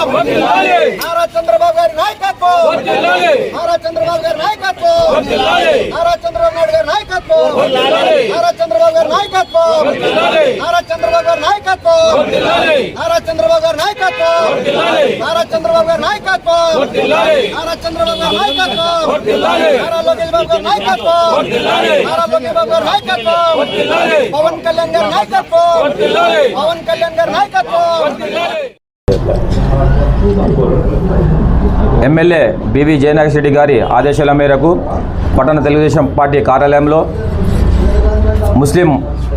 నారా చంద్రబాబు గారి నాయకత్వం నారా చంద్రబాబు గారి నాయకత్వం నారా చంద్రబాబు నాయుడు గారి నాయకత్వం నారా చంద్రబాబు గారి నాయకత్వం నారా చంద్రబాబు గారి నాయకత్వం నారా చంద్రబాబు గారి నాయకత్వం నారా చంద్రబాబు గారి నాయకత్వం నారా చంద్రబాబు గారి నాయకత్వం నారా లోకేష్ బాబు గారి నాయకత్వం నారా లోకేష్ బాబు గారి నాయకత్వం పవన్ కళ్యాణ్ గారి నాయకత్వం పవన్ కళ్యాణ్ గారి నాయకత్వం ఎమ్మెల్యే బివి జయనాగర్ రెడ్డి గారి ఆదేశాల మేరకు పట్టణ తెలుగుదేశం పార్టీ కార్యాలయంలో ముస్లిం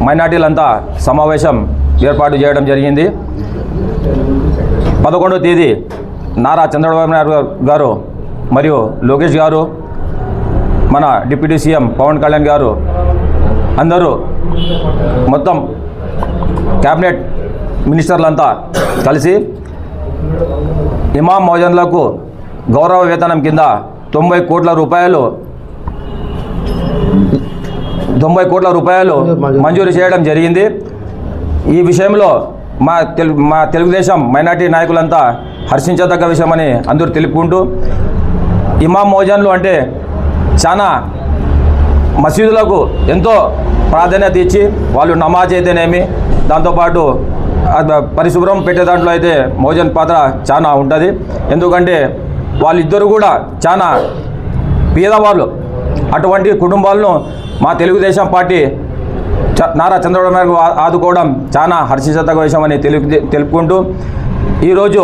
మైనార్టీలంతా సమావేశం ఏర్పాటు చేయడం జరిగింది. పదకొండవ తేదీ నారా చంద్రబాబు నాయుడు గారు మరియు లోకేష్ గారు మన డిప్యూటీ సీఎం పవన్ కళ్యాణ్ గారు అందరూ మొత్తం క్యాబినెట్ మినిస్టర్లంతా కలిసి ఇమాం మౌజన్లకు గౌరవ వేతనం కింద తొంభై కోట్ల రూపాయలు తొంభై కోట్ల రూపాయలు మంజూరు చేయడం జరిగింది. ఈ విషయంలో మా తెలు మా తెలుగుదేశం మైనార్టీ నాయకులంతా హర్షించదగ్గ విషయమని అందరూ తెలుపుకుంటూ ఇమాం మోజన్లు అంటే చాలా మసీదులకు ఎంతో ప్రాధాన్యత ఇచ్చి వాళ్ళు నమాజ్ అయితేనేమి దాంతోపాటు పరిశుభ్రం పెట్టే దాంట్లో అయితే మోజన్ పాత్ర చాలా ఉంటుంది. ఎందుకంటే వాళ్ళిద్దరు కూడా చాలా పేదవాళ్ళు. అటువంటి కుటుంబాలను మా తెలుగుదేశం పార్టీ చ- నారా చంద్రబాబు నాయుడు ఆదుకోవడం చాలా హర్షించదగ్గ విషయం అని తెలుపు తెలుపుకుంటూ ఈరోజు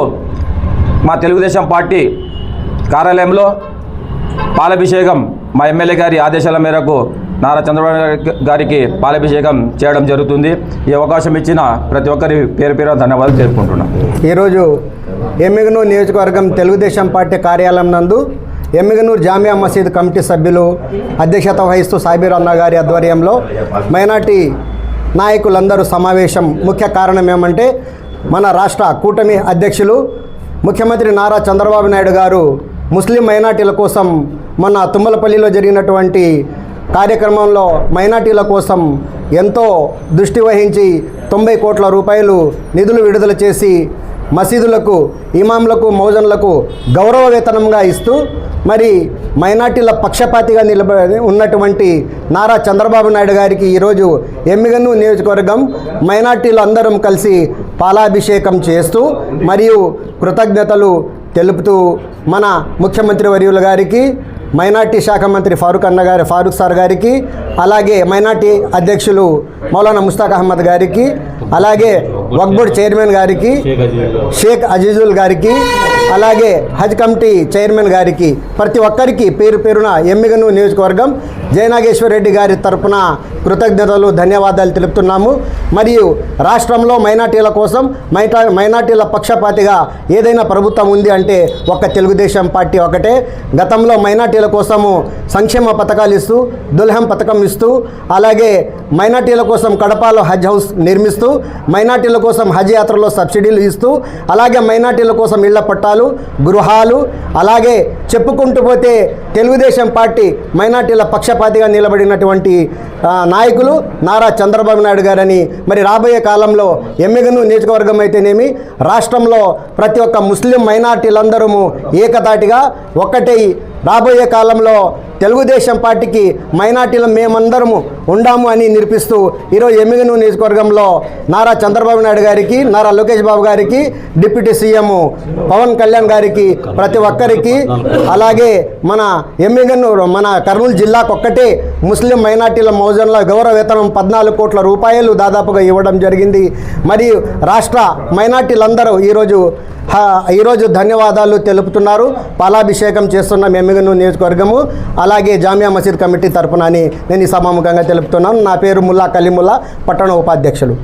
మా తెలుగుదేశం పార్టీ కార్యాలయంలో పాలాభిషేకం మా ఎమ్మెల్యే గారి ఆదేశాల మేరకు నారా చంద్రబాబు నాయుడు గారికి పాలాభిషేకం చేయడం జరుగుతుంది. ఈ అవకాశం ఇచ్చిన ప్రతి ఒక్కరి పేరు పేరు ధన్యవాదాలు తెలుపుకుంటున్నాను ఈరోజు ఎమ్మిగనూరు నియోజకవర్గం తెలుగుదేశం పార్టీ కార్యాలయం నందు ఎమ్మిగనూరు జామియా మసీద్ కమిటీ సభ్యులు అధ్యక్షత వహిస్తూ సాబీర్ అన్న గారి ఆధ్వర్యంలో మైనార్టీ నాయకులందరూ సమావేశం ముఖ్య కారణం ఏమంటే మన రాష్ట్ర కూటమి అధ్యక్షులు ముఖ్యమంత్రి నారా చంద్రబాబు నాయుడు గారు ముస్లిం మైనార్టీల కోసం మొన్న తుమ్మలపల్లిలో జరిగినటువంటి కార్యక్రమంలో మైనార్టీల కోసం ఎంతో దృష్టి వహించి తొంభై కోట్ల రూపాయలు నిధులు విడుదల చేసి మసీదులకు ఇమాంలకు మౌజన్లకు గౌరవ వేతనంగా ఇస్తూ మరి మైనార్టీల పక్షపాతిగా నిలబడి ఉన్నటువంటి నారా చంద్రబాబు నాయుడు గారికి ఈరోజు ఎమ్మిగన్ను నియోజకవర్గం మైనార్టీలు అందరం కలిసి పాలాభిషేకం చేస్తూ మరియు కృతజ్ఞతలు తెలుపుతూ మన ముఖ్యమంత్రి వర్యుల గారికి మైనార్టీ శాఖ మంత్రి ఫారూక్ అన్న గారి ఫారూక్ సార్ గారికి అలాగే మైనార్టీ అధ్యక్షులు మౌలానా ముస్తాక్ అహ్మద్ గారికి అలాగే వక్బోర్డ్ చైర్మన్ గారికి షేక్ అజీజుల్ గారికి అలాగే హజ్ కమిటీ చైర్మన్ గారికి ప్రతి ఒక్కరికి పేరు పేరున ఎమ్మిగను నియోజకవర్గం జయనాగేశ్వర రెడ్డి గారి తరపున కృతజ్ఞతలు ధన్యవాదాలు తెలుపుతున్నాము. మరియు రాష్ట్రంలో మైనార్టీల కోసం మైటా మైనార్టీల పక్షపాతిగా ఏదైనా ప్రభుత్వం ఉంది అంటే ఒక్క తెలుగుదేశం పార్టీ ఒకటే. గతంలో మైనార్టీల కోసము సంక్షేమ పథకాలు ఇస్తూ దుల్హం పథకం నిర్మిస్తూ అలాగే మైనార్టీల కోసం కడపలో హజ్ హౌస్ నిర్మిస్తూ మైనార్టీల కోసం హజ్ యాత్రలో సబ్సిడీలు ఇస్తూ అలాగే మైనార్టీల కోసం ఇళ్ళ పట్టాలు గృహాలు అలాగే చెప్పుకుంటూ పోతే తెలుగుదేశం పార్టీ మైనార్టీల పక్షపాతిగా నిలబడినటువంటి నాయకులు నారా చంద్రబాబు నాయుడు గారని మరి రాబోయే కాలంలో ఎమ్మెగను నియోజకవర్గం అయితేనేమి రాష్ట్రంలో ప్రతి ఒక్క ముస్లిం మైనార్టీలందరము ఏకతాటిగా ఒక్కటై రాబోయే కాలంలో తెలుగుదేశం పార్టీకి మైనార్టీలు మేమందరము ఉండాము అని నిరూపిస్తూ ఈరోజు ఎమ్మిగను నియోజకవర్గంలో నారా చంద్రబాబు నాయుడు గారికి నారా లోకేష్ బాబు గారికి డిప్యూటీ సీఎం పవన్ కళ్యాణ్ గారికి ప్రతి ఒక్కరికి అలాగే మన ఎమ్మిగను మన కర్నూలు జిల్లాకు ఒక్కటే ముస్లిం మైనార్టీల మౌజన్ల గౌరవ వేతనం పద్నాలుగు కోట్ల రూపాయలు దాదాపుగా ఇవ్వడం జరిగింది. మరియు రాష్ట్ర మైనార్టీలందరూ ఈరోజు ఈరోజు ధన్యవాదాలు తెలుపుతున్నారు. పాలాభిషేకం చేస్తున్న ఎమ్మిగను నియోజకవర్గము అలాగే జామియా మసీద్ కమిటీ తరఫున అని నేను ఈ సభాముఖంగా తెలుపుతున్నాను. నా పేరు ముల్లా కలీముల్లా పట్టణ ఉపాధ్యక్షులు.